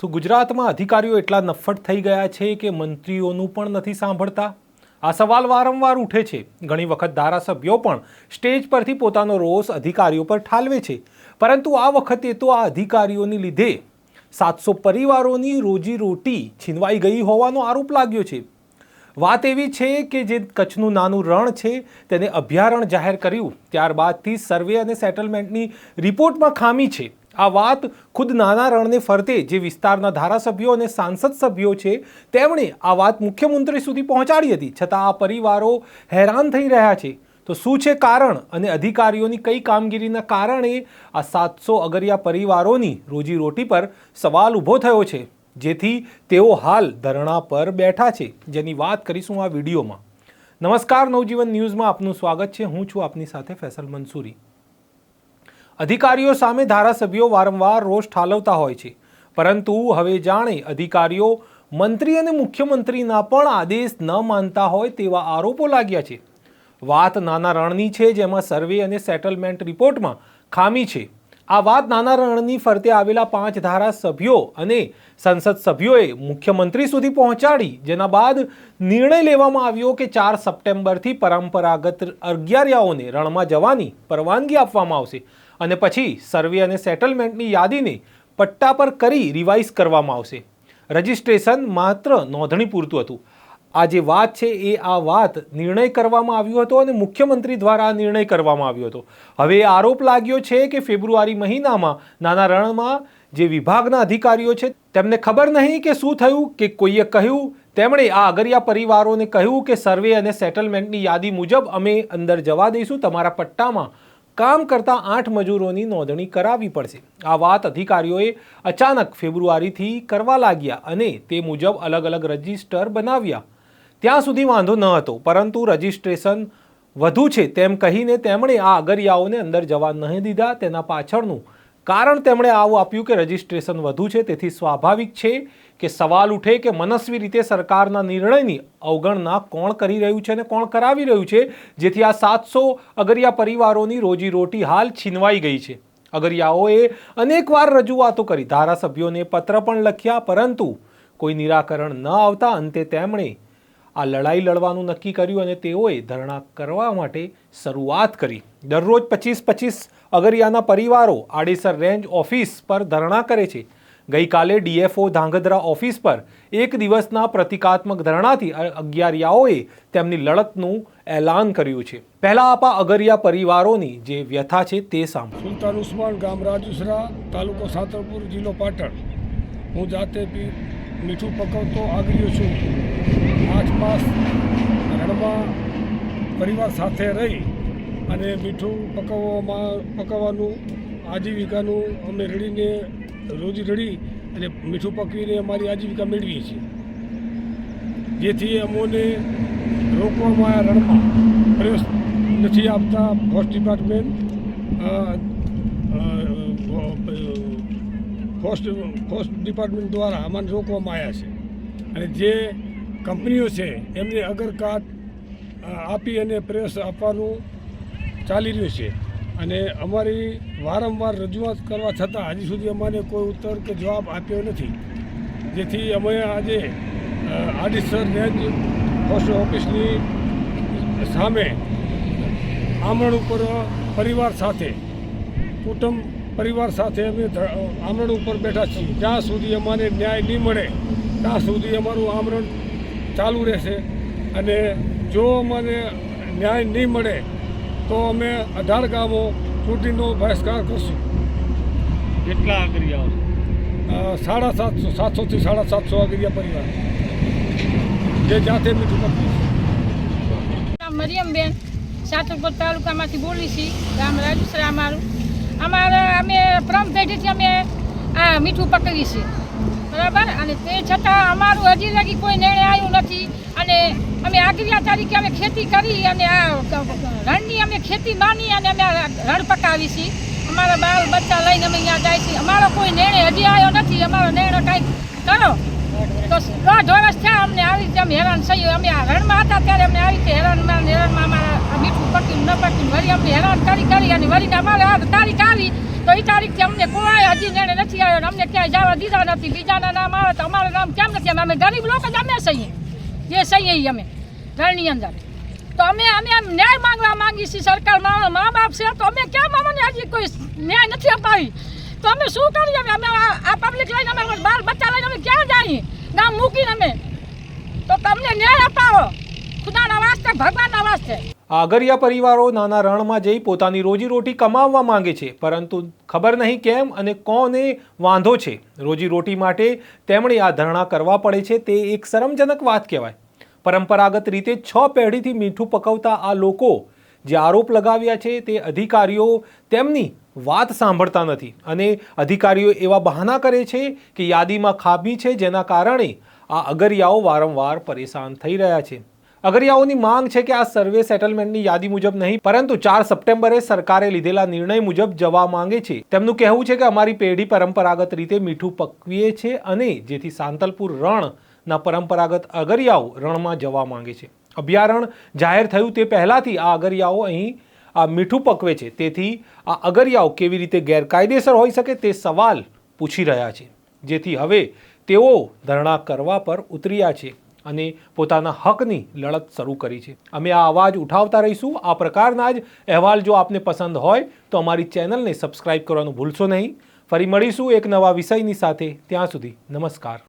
તો ગુજરાતમાં અધિકારીઓ એટલા નફ્ફટ થઈ ગયા છે કે મંત્રીઓનું પણ નથી સાંભળતા? આ સવાલ વારંવાર ઉઠે છે. ઘણી વખત ધારાસભ્યો પણ સ્ટેજ પરથી પોતાનો રોષ અધિકારીઓ પર ઠાલવે છે. પરંતુ આ વખતે તો આ અધિકારીઓની લીધે સાતસો પરિવારોની રોજીરોટી છીનવાઈ ગઈ હોવાનો આરોપ લાગ્યો છે. વાત એવી છે કે જે કચ્છનું નાનું રણ છે તેને અભયારણ્ય જાહેર કર્યું. ત્યારબાદથી સર્વે અને સેટલમેન્ટની રિપોર્ટમાં ખામી છે. આ વાત ખુદ નાના રણને ફરતે જે વિસ્તારના ધારાસભ્યો અને સાંસદ સભ્યો છે, તેમણે આ વાત મુખ્યમંત્રી સુધી પહોંચાડી હતી. છતાં આ પરિવારો હેરાન થઈ રહ્યા છે. તો શું છે કારણ અને અધિકારીઓની કઈ કામગીરીના કારણે આ સાતસો અગરિયા પરિવારોની રોજીરોટી પર સવાલ ઊભો થયો છે? જેથી તેઓ હાલ ધરણા પર બેઠા છે. જેની વાત કરીશું આ વિડીયોમાં. નમસ્કાર, નવજીવન ન્યૂઝમાં આપનું સ્વાગત છે. હું છું આપની સાથે ફેસલ મંસૂરી. અધિકારીઓ સામે ધારાસભ્યો વારંવાર રોષ ઠાલવતા હોય છે. પરંતુ હવે જાણે અધિકારીઓ મંત્રી અને મુખ્યમંત્રીના પણ આદેશ ન માનતા હોય તેવા આરોપો લાગ્યા છે. વાત નાના રણની છે જેમાં સર્વે અને સેટલમેન્ટ રિપોર્ટમાં ખામી છે. આ વાત નાના રણની ફરતે આવેલા પાંચ ધારાસભ્યો અને સંસદ સભ્યોએ મુખ્યમંત્રી સુધી પહોંચાડી. જેના બાદ નિર્ણય લેવામાં આવ્યો કે ચાર સપ્ટેમ્બરથી પરંપરાગત અગિયારિયાઓને રણમાં જવાની પરવાનગી આપવામાં આવશે. અને પછી સર્વે અને સેટલમેન્ટની યાદીને પટ્ટા પર કરી રિવાઇઝ કરવામાં આવશે. રજિસ્ટ્રેશન માત્ર નોંધણી પૂરતું હતું. આ જે વાત છે એ આ વાત નિર્ણય કરવામાં આવ્યો હતો અને મુખ્યમંત્રી દ્વારા આ નિર્ણય કરવામાં આવ્યો હતો. હવે આરોપ લાગ્યો છે કે ફેબ્રુઆરી મહિનામાં નાના રણમાં જે વિભાગના અધિકારીઓ છે તેમને ખબર નહીં કે શું થયું, કે કોઈએ કહ્યું. તેમણે આ અગરિયા પરિવારોને કહ્યું કે સર્વે અને સેટલમેન્ટની યાદી મુજબ અમે અંદર જવા દઈશું, તમારા પટ્ટામાં કામ કરતા આઠ મજૂરોની નોંધણી કરાવવી પડશે. આ વાત અધિકારીઓએ અચાનક ફેબ્રુઆરીથી કરવા લાગ્યા અને તે મુજબ અલગ અલગ રજિસ્ટર બનાવ્યા. ત્યાં સુધી વાંધો ન હતો, પરંતુ રજિસ્ટ્રેશન વધુ છે તેમ કહીને તેમણે આ અગરિયાઓને અંદર જવા નહીં દીધા, તેના પાછળનું કારણ તેમણે આવું આપ્યું કે રજિસ્ટ્રેશન વધુ છે, તેથી સ્વાભાવિક છે કે સવાલ ઉઠે કે મનસ્વી રીતે સરકારના નિર્ણયની અવગણના કોણ કરી રહ્યું છે અને કોણ કરાવી રહ્યું છે, જેથી આ સાતસો અગરિયા પરિવારોની રોજીરોટી હાલ છીનવાઈ ગઈ છે. અગરિયાઓએ અનેકવાર રજૂઆતો કરી, ધારાસભ્યોને પત્ર પણ લખ્યા, પરંતુ કોઈ નિરાકરણ ન આવતા અંતે તેમણે આ લડાઈ લડવાનું નક્કી કર્યું અને તેઓએ ધરણા કરવા માટે શરૂઆત કરી. દરરોજ પચીસ પચીસ અગરિયાના પરિવારો આડેસર રેન્જ ઓફિસ પર ધરણા કરે છે. ગઈકાલે ડીએફઓ ધાંગધ્રા ઓફિસ પર એક દિવસના પ્રતિકાત્મક ધરણાથી અગિયારિયાઓએ તેમની લડતનું એલાન કર્યું છે. પહેલા આપા અગરિયા પરિવારોની જે વ્યથા છે તે સાંભળો. સુલતાન ઉસ્માન, ગામ રાજુસરા, તાલુકો સાતરપુર, જિલ્લો પાટણ. હું જાતે મીઠું પકવતો આગળ્યો છું. આઠ માસ રણમાં પરિવાર સાથે રહી અને મીઠું પકવવામાં, પકવવાનું, આજીવિકાનું અમે રડીને રોજી રડી અને મીઠું પકવીને અમારી આજીવિકા મેળવીએ છીએ. જેથી અમોને રોકવામાં આવ્યા રણમાં પ્રવેશ નથી આપતા forest department forest forest department દ્વારા અમને રોકવામાં આવ્યા છે. અને જે કંપનીઓ છે, એમને અગરકાટ આપી અને પ્રેસ આપવાનું ચાલી રહ્યું છે. અને અમારી વારંવાર રજૂઆત કરવા છતાં હજી સુધી અમારે કોઈ ઉત્તર કે જવાબ આપ્યો નથી. જેથી અમે આજે આડીસર રેન્જ પોસ્ટ ઓફિસની સામે આમરણ ઉપર પરિવાર સાથે, કુટુંબ પરિવાર સાથે અમે આમરણ ઉપર બેઠા છીએ. જ્યાં સુધી અમારે ન્યાય નહીં મળે, ત્યાં સુધી અમારું આમરણ ચાલુ રહેશે. અને જો અમને ન્યાય નહીં મળે તો અમે અઢાર ગામો ચૂંટણીનો બહિષ્કાર કરશું. કેટલા અગરિયાઓ સાડા સાતસો સાતસોથી સાડા સાતસો અગરિયા પરિવાર. જે જાતે મીઠું નામ મરિયમબેન. સાતરપુર તાલુકામાંથી બોલી છીએ. ગામ રાજુસરા અમારું. અમારે અમે પ્રમ પેઢીથી અમે આ મીઠું પકડી છીએ. બરાબર? અને તે છતાં અમારું હજી લગી કોઈ નિર્ણય આવ્યું નથી. અને અમે આગરિયા તારીખે અમે ખેતી કરી અને આ રણની અમે ખેતી માની અને અમે રણ પકાવી છીએ. અમારા બાળ બચ્ચા લઈને અમે અહીંયા જાય છીએ. અમારો કોઈ નિર્ણય હજી આવ્યો નથી. અમારો નિર્ણય કાંઈક કરો. તો દોઢ વર્ષ થયા અમને આવી રીતે અમે હેરાન થયું અમે આ રણમાં હતા ત્યારે અમને આવી રીતે હેરાનમાં હેરાનમાં અમારા મીઠું પકીને ન પકીને વળી અમને હેરાન કરી કરી અને વળીને અમારે આ તારીખ આવી. તો એ તારીખથી અમને કોઈ હજી નિર્ણય નથી આવ્યો અમને ક્યાંય જવા દીધા નથી. બીજાના નામ આવે તો અમારું નામ કેમ નથી? અમે ગરીબ લોકો જ અમે સહીએ જે સહીએ ઈ અમે ઘરની અંદર. તો અમે અમે આમ ન્યાય માંગવા માંગી છીએ સરકાર મા બાપ છે, તો અમે કેમ અમને હજી કોઈ ન્યાય નથી અપાવી? તો અમે શું કરીએ અમે? આ પબ્લિક લઈને અમે બાર બચ્ચા લઈને અમે ક્યાં જઈએ? ગામ મૂકીને અમે. તો તમને ન્યાય અપાવો. ખુદાના વાસ્તે, ભગવાનના વાસ્તે. આ અગરિયા પરિવારો નાના રણમાં જઈ પોતાની રોજીરોટી કમાવવા માંગે છે, પરંતુ ખબર નહીં કેમ અને કોને વાંધો છે? રોજીરોટી માટે તેમણે આ ધરણા કરવા પડે છે તે એક શરમજનક વાત કહેવાય. પરંપરાગત રીતે છ પેઢીથી મીઠું પકવતા આ લોકો જે આરોપ લગાવ્યા છે તે અધિકારીઓ તેમની વાત સાંભળતા નથી અને અધિકારીઓ એવા બહાના કરે છે કે યાદીમાં ખામી છે જેના કારણે આ અગરિયાઓ વારંવાર પરેશાન થઈ રહ્યા છે. અગરિયાઓની માંગ છે કે આ સર્વે સેટલમેન્ટની યાદી મુજબ નહીં, પરંતુ ચાર સપ્ટેમ્બરે સરકારે લીધેલા નિર્ણય મુજબ જવા માંગે છે. તેમનું કહેવું છે કે અમારી પેઢી પરંપરાગત રીતે મીઠું પકવીએ છે અને જેથી સાંતલપુર રણના પરંપરાગત અગરિયાઓ રણમાં જવા માંગે છે. અભયારણ્ય જાહેર થયું તે પહેલાંથી આ અગરિયાઓ અહીં, આ મીઠું પકવે છે. તેથી આ અગરિયાઓ કેવી રીતે ગેરકાયદેસર હોઈ શકે તે સવાલ પૂછી રહ્યા છે. જેથી હવે તેઓ ધરણા કરવા પર ઉતર્યા છે. અને પોતાના હકની લડત શરૂ કરી છે. અમે આ અવાજ ઉઠાવતા રહીશું. આ પ્રકારના જ અહેવાલ જો આપને પસંદ હોય તો અમારી ચેનલને સબસ્ક્રાઇબ કરવાનું ભૂલશો નહીં. ફરી મળીશું એક નવા વિષયની સાથે. ત્યાં સુધી નમસ્કાર.